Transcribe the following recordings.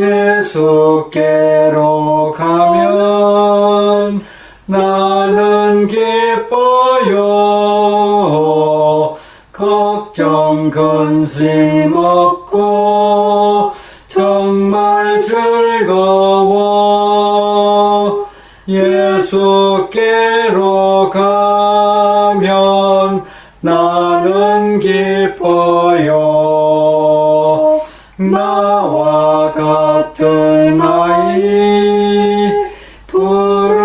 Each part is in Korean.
예수께로 가면 나는 기뻐요. 걱정 근심 없고 정말 즐거워. 예수께로 가면 나는 기뻐요. 나와 같은 아이 부르셨어요.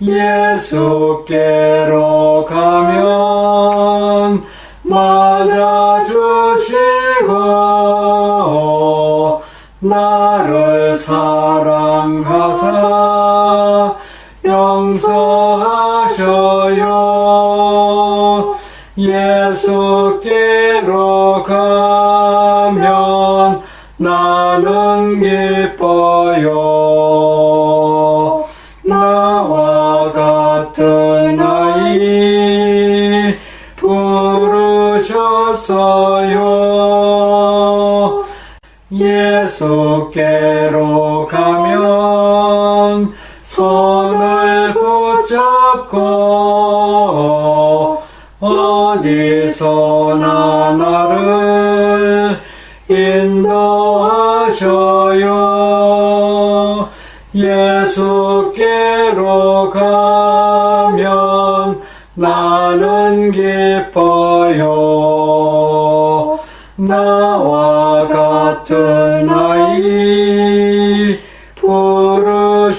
예수께로 가면 맞아주시고 나를 사랑하사 용서하셔요. 예수께로 가면 나는 기뻐요. 나와 같은 아이 부르셨어요. 예수께로 가면 손을 붙잡고 어디서나 나를 인도 하셔요. 예수께로 가면 나는 기뻐요. 나와 같은 아이 부르셨어요.